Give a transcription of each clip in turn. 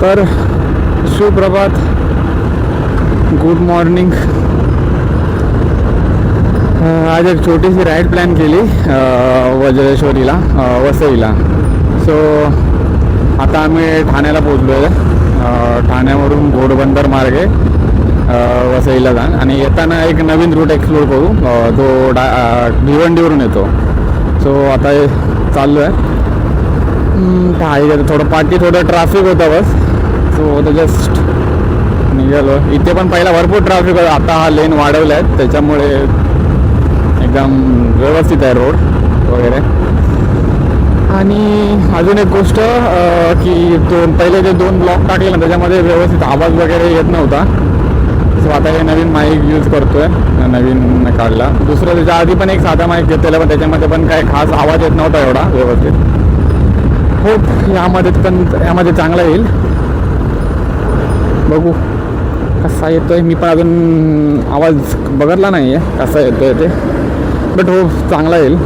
तर सुप्रभात. Good morning आज एक छोटीशी राईड प्लॅन केली वज्रेश्वरीला वसईला. सो आता आम्ही ठाण्याला पोचलो आहे ठाण्यावरून घोडबंदर मार्गे वसईला जा आणि येताना एक नवीन रूट एक्सप्लोर करू. तो डा भिवंडीवरून येतो. सो आता हे चाललो आहे आहे, थोडं पाठी थोडं ट्रॅफिक होतं बस. सो द जस्ट निघालो इथे पण पहिला भरपूर ट्रॅफिक होता. आता हा लेन वाढवला आहे त्याच्यामुळे एकदम व्यवस्थित आहे रोड वगैरे. आणि अजून एक गोष्ट की दोन पहिले जे दोन ब्लॉक टाकले ना त्याच्यामध्ये व्यवस्थित आवाज वगैरे येत नव्हता. सो आता हे नवीन माईक यूज करतोय. नवीन काढला. दुसरं त्याच्या आधी पण एक साधा माईक घेतलेला पण त्याच्यामध्ये पण काही खास आवाज येत नव्हता एवढा व्यवस्थित. होप यामध्ये पण यामध्ये चांगला येईल. बघू. कसा येतो आहे मी पण अजून आवाज बघितला नाही आहे कसा येतो आहे ते. बट हो चांगला येईल.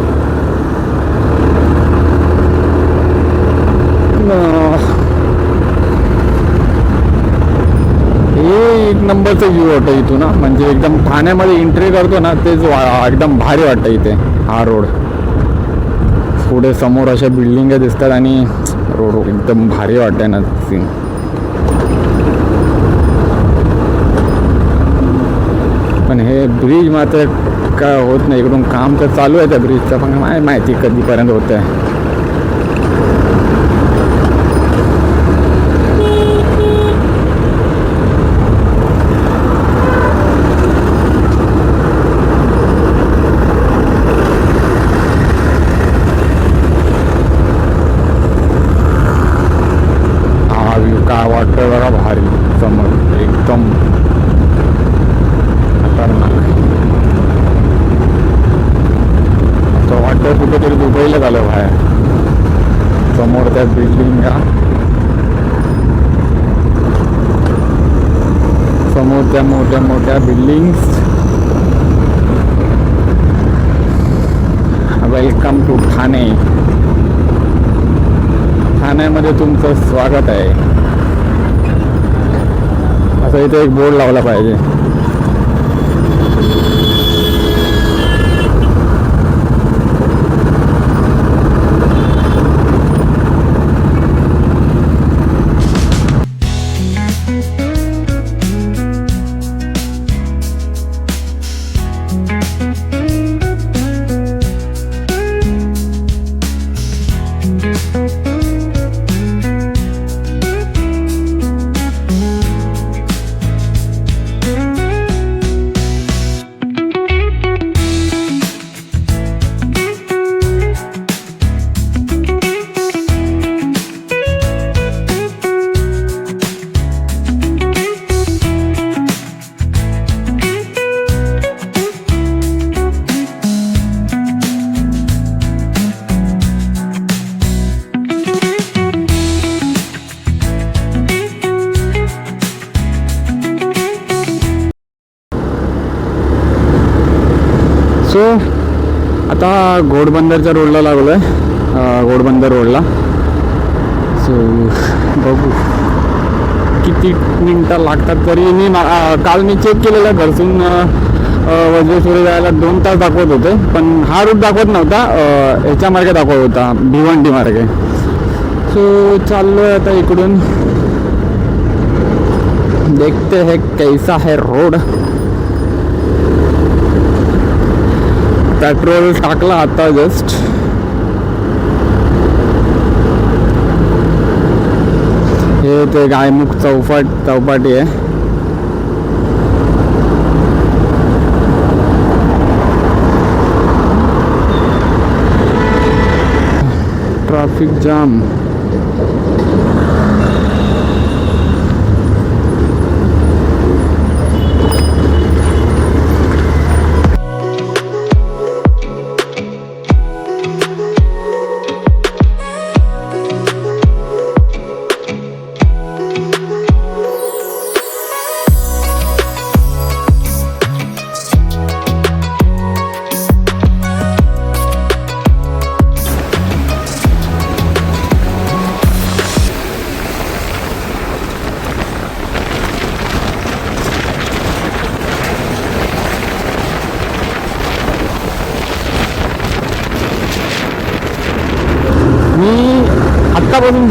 हे एक नंबरचं व्ह्यू वाटतं इथून ना म्हणजे एकदम ठाण्यामध्ये एंट्री करतो ना तेच एकदम भारी वाटतं इथे हा रोड. पुढे समोर अशा बिल्डिंग दिसतात आणि रोड एकदम भारी वाटतंय ना सीन पण हे ब्रिज मात्र काय होत नाही इकडून काम तर चालू आहे त्या ब्रिजचं पण माहिती कधीपर्यंत होत आहे हा व्ह्यू काय वाटतोय बघा भारी समोर एकदम खतरनाक असं वाटतं कुठेतरी झालं बाहेर. समोर त्या बिल्डिंग समोर त्या मोठ्या मोठ्या बिल्डिंग्स वेलकम टू ठाणे ठाण्यामध्ये तुमचं स्वागत आहे. असं इथे एक बोर्ड लावला पाहिजे. घोडबंदरच्या रोडला लागलो आहे घोडबंदर रोडला. सो बघू. किती मिनटं लागतात तरी मी काल मी चेक केलेलं घरसून वज्रेश्वरी जायला दोन तास दाखवत होते. पण हा रूट दाखवत नव्हता. ह्याच्या मार्गे दाखवत होता. भिवंडी मार्गे. सो चाललो आहे आता इकडून. देखते है कैसा है रोड पेट्रोल टाकला आता जस्ट. हे ते गायमुख चौफाट चौपाटी आहे. Traffic jam.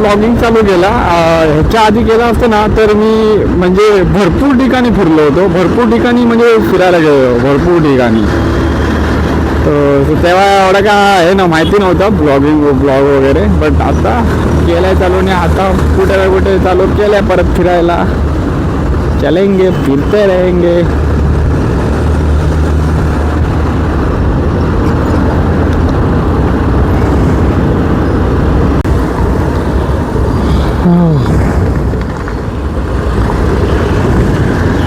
ब्लॉगिंग चालू केला. ह्याच्या आधी केला असतं ना तर मी म्हणजे भरपूर ठिकाणी फिरलो होतो. भरपूर ठिकाणी म्हणजे फिरायला गेलो भरपूर ठिकाणी. तर तेव्हा एवढं का हे ना माहिती नव्हतं ब्लॉगिंग ब्लॉग वगैरे. बट आता केलंय चालू आणि आता कुठे ना कुठे चालू केलंय परत फिरायला. चलेंगे फिरते रहेंगे.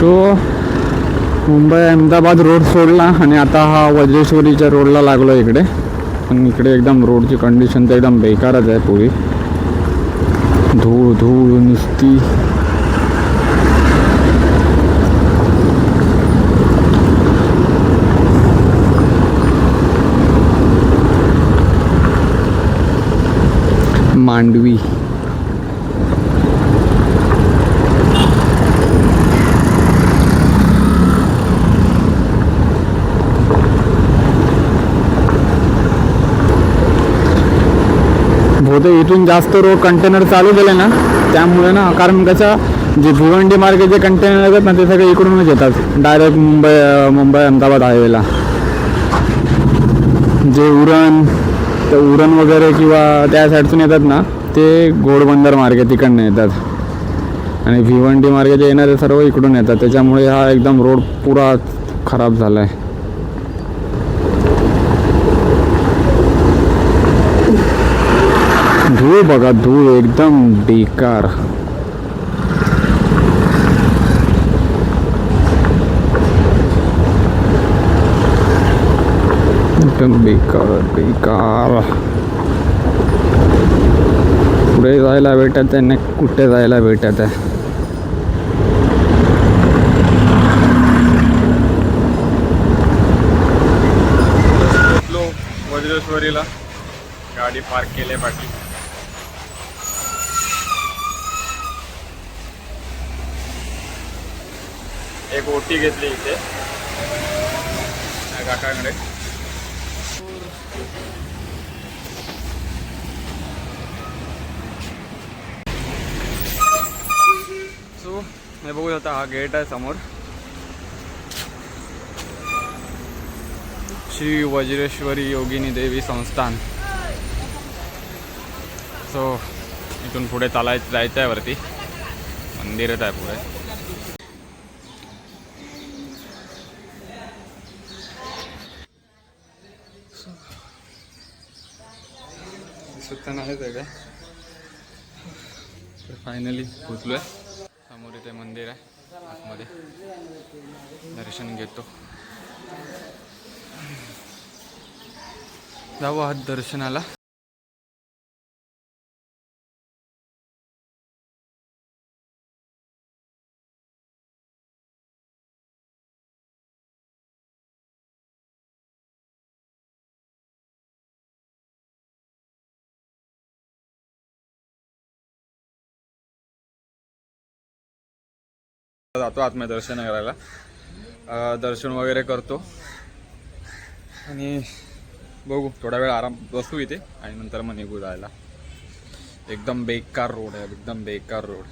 सो मुंबई अहमदाबाद रोड सोडला आणि आता हा वज्रेश्वरीच्या रोडला लागलो इकडे. पण इकडे एकदम रोडची कंडिशन तर एकदम बेकारच आहे पुरी. धूळ धूळ नुसती. मांडवी. इथून जास्त रोड कंटेनर चालू केले ना त्यामुळे ना कारण कसं जे भिवंडी मार्गे जे कंटेनर येतात ना ते सगळे इकडूनच येतात. डायरेक्ट मुंबई मुंबई अहमदाबाद हायवेला जे उरण तर उरण वगैरे किंवा त्या साईडतून येतात ना ते घोडबंदर मार्गे तिकडनं येतात. आणि भिवंडी मार्गे जे येणारे सर्व इकडून येतात. त्याच्यामुळे हा एकदम रोड पुरा खराब झाला आहे धूळ बघा धूळ एकदम बेकार. एकदम बेकार बेकार. पुढे जायला भेटत आहे ना कुठे जायला भेटत आहे? वज्रेश्वरीला. गाडी पार्क केले पाठी एक ओटी घेतली इथे. काकाकडे. सो हे बघू शकता हा गेट आहे समोर. श्री वज्रेश्वरी योगिनी देवी संस्थान. सो इथून पुढे चालायचं जायचं आहे वरती. मंदिरच आहे पुढे. रस्ता नाही नाहीच आहे काय? तर फायनली पोचलोय समोर इथे मंदिर आहे आतमध्ये. दर्शन घेतो. जाऊ आहात दर्शनाला. जातो आतमध्ये दर्शन करायला दर्शन वगैरे करतो. आणि बघू थोडा वेळ आराम बसू इथे आणि नंतर मग निघू जायला. एकदम बेकार रोड आहे एकदम बेकार रोड.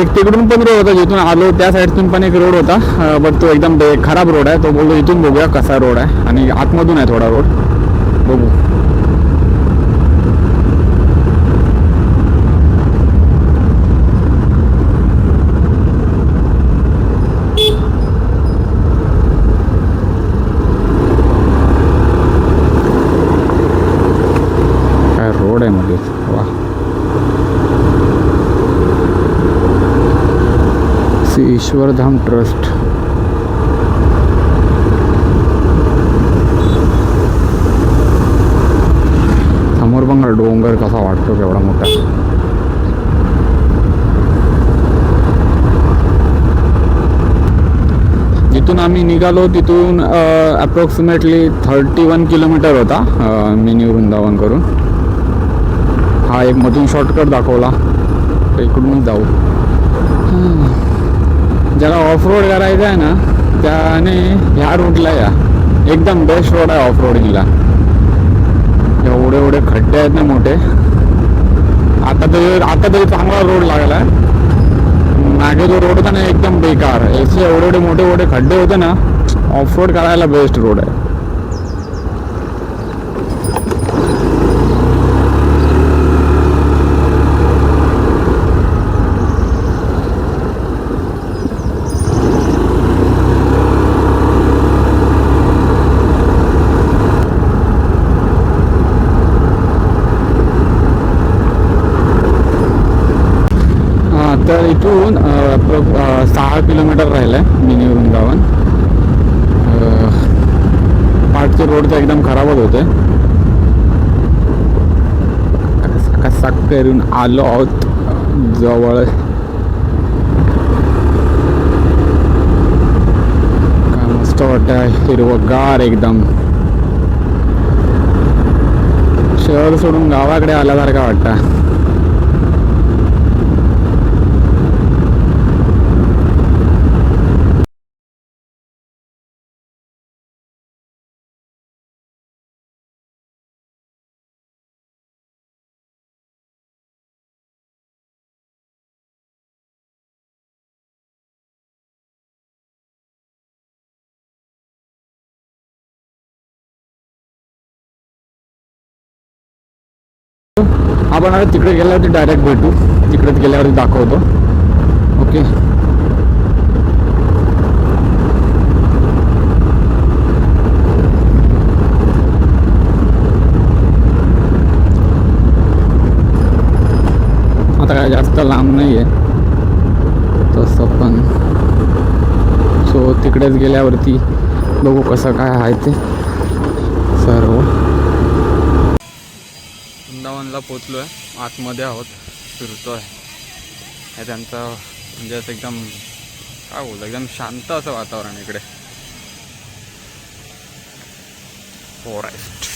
एक तिकडून पण रोड होता जिथून आलो त्या साईडतून पण एक रोड होता. बट तो एकदम खराब रोड आहे. तो बोलतो इथून बघूया कसा रोड आहे. आणि आतमधून आहे थोडा रोड बघू. श्री ईश्वरधाम ट्रस्ट. समोर पण डोंगर कसा वाटतो केवढा मोठा? जिथून आम्ही निघालो तिथून अप्रॉक्सिमेटली थर्टी वन किलोमीटर होता मिनी वृंदावन करून. हा एक मधून शॉर्टकट दाखवला. इकडूनच जाऊ. ज्याला ऑफ रोड करायचं आहे ना त्याने ह्या रूटला या. एकदम बेस्ट रोड आहे ऑफ रोडिंगला एवढे एवढे खड्डे आहेत ना मोठे. आता तरी आता तरी चांगला रोड लागला आहे. मागे जो रोड होता ना एकदम बेकार. याचे एवढे एवढे मोठे मोठे खड्डे होते ना ऑफ रोड करायला बेस्ट रोड आहे हा, तर इथून सहा किलोमीटर राहिलं आहे मिनी वृंदावन. पाठचे रोड तर एकदम खराबच होते कसा करून आलो आहोत जवळ. मस्त वाटत हिरवगार एकदम. शहर सोडून गावाकडे आल्यासारखं वाटतं आपण आता तिकडे गेल्यावरती डायरेक्ट भेटू. तिकडेच गेल्यावरती दाखवतो. ओके आता काय जास्त लांब नाही आहे तसं पण. सो तिकडेच गेल्यावरती बघू कसं काय आहे ते. सर्व. वृंदावनला पोचलो आहे आतमध्ये आहोत. फिरतो आहे हे त्यांचं म्हणजे असं एकदम काय बोलतो एकदम शांत असं वातावरण इकडे. फॉरेस्ट